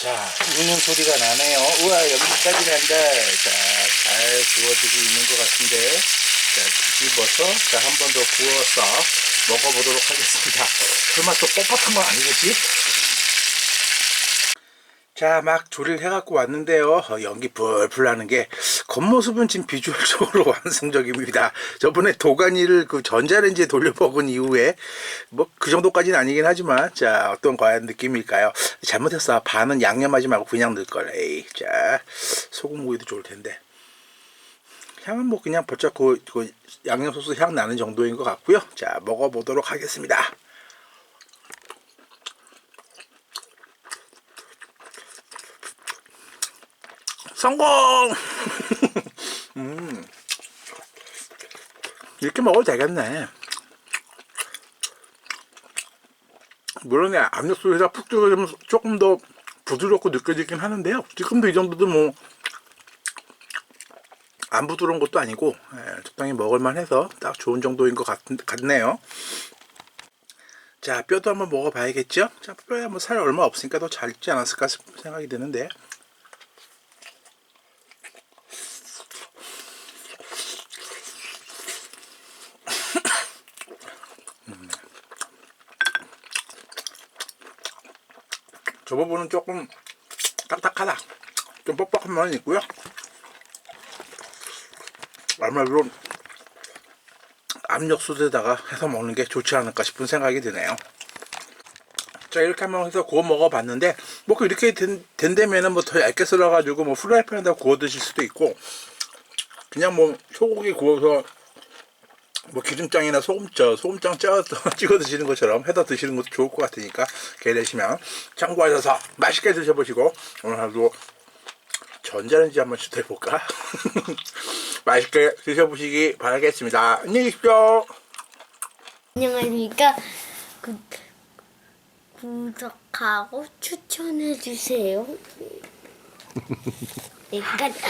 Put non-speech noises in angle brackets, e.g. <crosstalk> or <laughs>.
자, 우는 소리가 나네요. 우와, 여기까지 난다. 자, 잘 구워지고 있는 것 같은데. 자, 뒤집어서, 자, 한 번 더 구워서 먹어보도록 하겠습니다. 설마 또 뻣뻣한 건 아니겠지? 자, 막 조리를 해갖고 왔는데요. 어, 연기 불불 나는 게 겉모습은 지금 비주얼적으로 <laughs> 완성적입니다. 저번에 도가니를 그 전자레인지에 돌려먹은 이후에 뭐 그 정도까지는 아니긴 하지만 자 어떤 과연 느낌일까요? 잘못했어. 반은 양념하지 말고 그냥 넣을 걸. 에이, 자 소금 구이도 좋을 텐데. 향은 뭐 그냥 벌짝 그, 그 양념 소스 향 나는 정도인 것 같고요. 자 먹어보도록 하겠습니다. 성공! <laughs> 음. 이렇게 먹어도 되겠네. 물론 압력솥에다 푹 들어가면 조금 더 부드럽고 느껴지긴 하는데요. 지금도 이 정도도 뭐, 안 부드러운 것도 아니고, 예, 적당히 먹을만 해서 딱 좋은 정도인 것 같, 같네요. 자, 뼈도 한번 먹어봐야겠죠? 자, 뼈에 뭐 살 얼마 없으니까 더잘 있지 않았을까 싶- 생각이 드는데. 저 부분은 조금 딱딱하다. 좀 뻑뻑한 면이 있고요. 아무래도 압력솥에다가 해서 먹는 게 좋지 않을까 싶은 생각이 드네요. 자 이렇게 한번 해서 구워 먹어봤는데 뭐 이렇게 된, 된다면은 뭐 더 얇게 썰어가지고 뭐 프라이팬에다 구워 드실 수도 있고 그냥 뭐 소고기 구워서 뭐 기름장이나 소금장, 소금장 쪄서 <laughs> 찍어 드시는 것처럼 해서 드시는 것도 좋을 것 같으니까 되시면 참고하셔서 맛있게 드셔보시고 오늘 하루 전자레인지 한번 시도해볼까? <laughs> 맛있게 드셔보시기 바라겠습니다. 안녕히 계십시오. 안녕하십니까. 구, 구독하고 추천해주세요. <laughs> 여기까지.